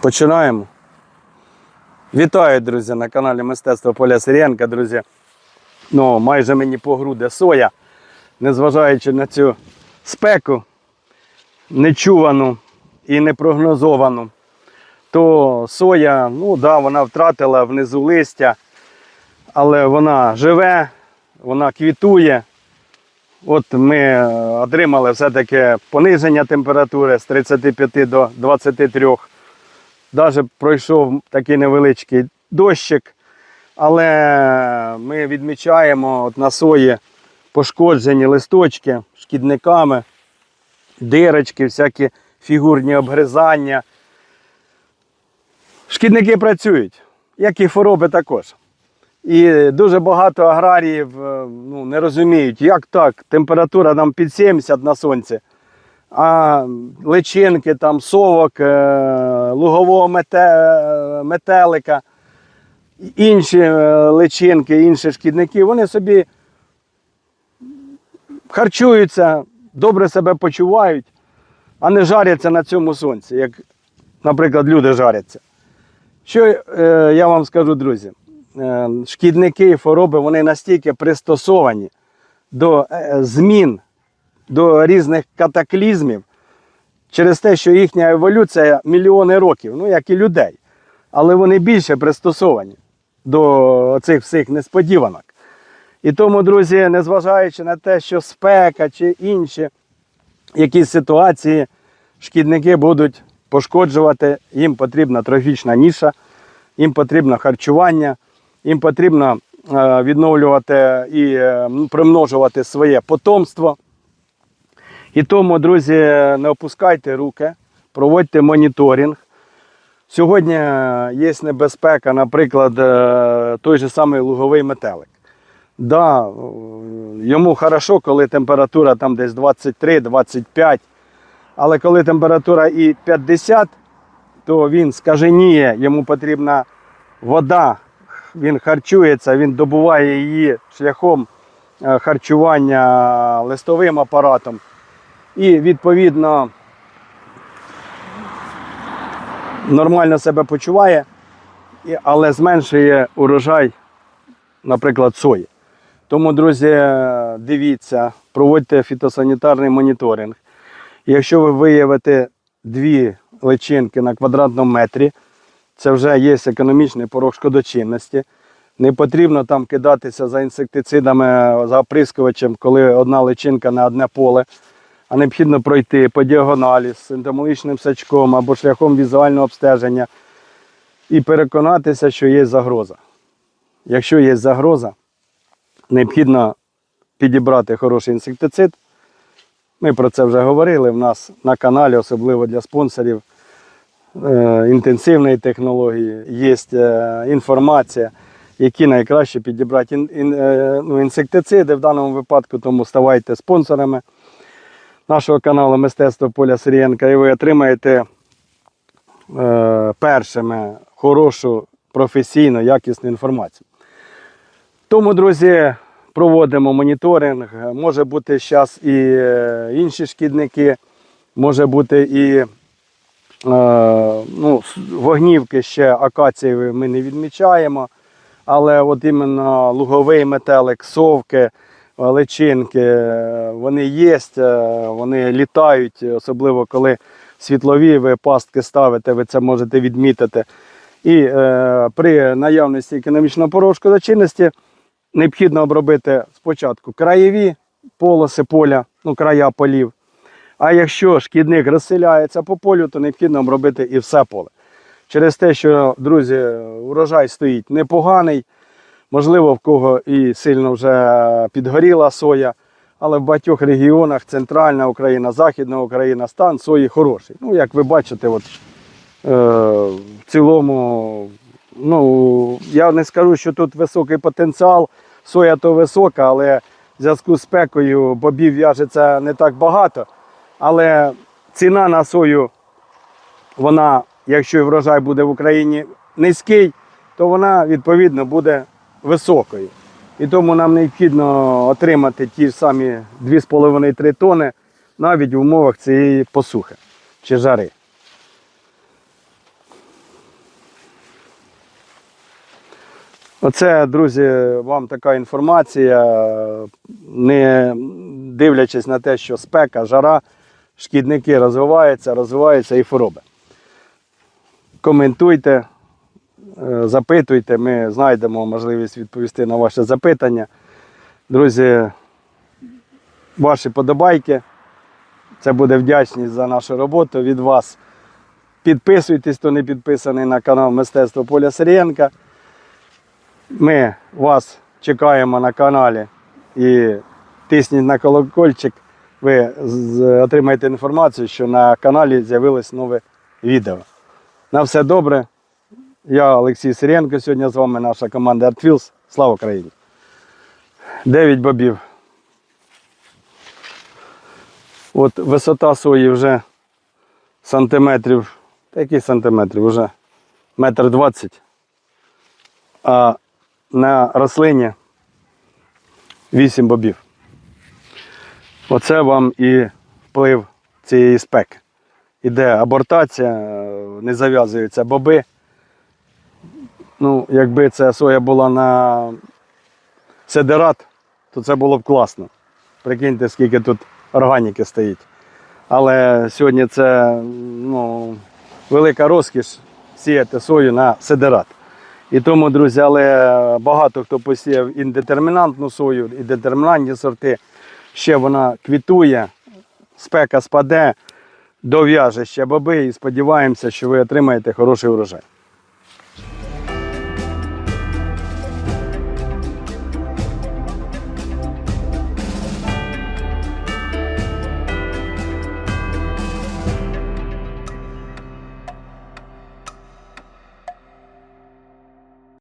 Починаємо. Вітаю, друзі, на каналі Мистецтво Поля Сирієнка, друзі. Ну, майже мені по груди соя, незважаючи на цю спеку, нечувану і непрогнозовану, то соя, ну да, вона втратила внизу листя, але вона живе, вона квітує. От ми е, отримали все-таки пониження температури з 35 до 23. Навіть пройшов такий невеличкий дощик, але ми відмічаємо от на сої пошкоджені листочки шкідниками, дирочки, всякі фігурні обгризання. Шкідники працюють, як і хвороби також. І дуже багато аграріїв е, ну, не розуміють, як так, температура там під 70 на сонці, а личинки, там, совок, е, лугового мете, метелика, інші е, личинки, інші шкідники, вони собі харчуються, добре себе почувають, а не жаряться на цьому сонці, як, наприклад, люди жаряться. Що е, я вам скажу, друзі? Е, шкідники і хвороби вони настільки пристосовані до е, змін, до різних катаклізмів через те, що їхня еволюція мільйони років, ну як і людей. Але вони більше пристосовані до цих всіх несподіванок. І тому, друзі, незважаючи на те, що спека чи інші якісь ситуації, шкідники будуть пошкоджувати, їм потрібна трофічна ніша, їм потрібно харчування, їм потрібно е, відновлювати і е, примножувати своє потомство. І тому, друзі, не опускайте руки, проводьте моніторинг. Сьогодні є небезпека, наприклад, е, той же самий луговий метелик. Да, е, йому хорошо, коли температура там десь 23-25, але коли температура і 50, то він скаженіє, йому потрібна вода, він харчується, він добуває її шляхом е, харчування листовим апаратом. І відповідно нормально себе почуває, але зменшує урожай, наприклад, сої. Тому, друзі, дивіться, проводьте фітосанітарний моніторинг. Якщо ви виявите дві личинки на квадратному метрі, це вже є економічний порог шкодочинності. Не потрібно там кидатися за інсектицидами, за оприскувачем, коли одна личинка на одне поле, а необхідно пройти по діагоналі з ентомологічним сачком або шляхом візуального обстеження і переконатися, що є загроза. Якщо є загроза, необхідно підібрати хороший інсектицид. Ми про це вже говорили. В нас на каналі, особливо для спонсорів е, інтенсивної технології, є е, інформація, які найкраще підібрати е, ну, інсектициди в даному випадку, тому ставайте спонсорами нашого каналу Мистецтво Поля Сирієнка, і ви отримаєте першими хорошу, професійну, якісну інформацію. Тому, друзі, проводимо моніторинг. Може бути зараз і е, інші шкідники, може бути і е, ну, вогнівки ще акацієві ми не відмічаємо. Але от іменно луговий метелик, совки, личинки, е, вони є, е, вони літають, особливо коли світлові ви пастки ставите, ви це можете відмітити. І е, при наявності економічного порогу шкодочинності необхідно обробити спочатку краєві полоси поля, ну края полів. А якщо шкідник розселяється по полю, то необхідно обробити і все поле. Через те, що, друзі, урожай стоїть непоганий, можливо, в кого і сильно вже підгоріла соя, але в багатьох регіонах Центральна Україна, Західна Україна, стан сої хороший. Ну, як ви бачите, от, е, в цілому, ну, я не скажу, що тут високий потенціал, соя то висока, але в зв'язку з спекою бобів в'яжеться не так багато. Але ціна на сою, вона, якщо врожай буде в Україні низький, то вона відповідно буде високою. І тому нам необхідно отримати ті ж самі 2,5-3 тони навіть в умовах цієї посухи чи жари. Оце, друзі, вам така інформація. Не дивлячись на те, що спека, жара, шкідники розвиваються, розвиваються і хвороби. Коментуйте, е, запитуйте, ми знайдемо можливість відповісти на ваші запитання. Друзі, ваші подобайки. Це буде вдячність за нашу роботу від вас. Підписуйтесь, хто не підписаний на канал Мистецтво Поля Сирієнка. Ми вас чекаємо на каналі і тисніть на колокольчик. Ви отримаєте інформацію, що на каналі з'явилось нове відео. На все добре. Я Олексій Сиренко. Сьогодні з вами наша команда ArtFills. Слава Україні! 9 бобів. От висота сої вже сантиметрів. Та який сантиметрів? Вже метр двадцять. На рослині 8 бобів. Оце вам і вплив цієї спеки. Іде абортація, не зав'язуються боби. Ну, якби ця соя була на седерат, то це було б класно. Прикиньте, скільки тут органіки стоїть. Але сьогодні це ну, велика розкіш сіяти сою на седерат. І тому, друзі, але багато хто посіяв індетермінантну сою, і детермінантні сорти. Ще вона квітує, спека спаде, дов'яже ще боби і сподіваємося, що ви отримаєте хороший урожай.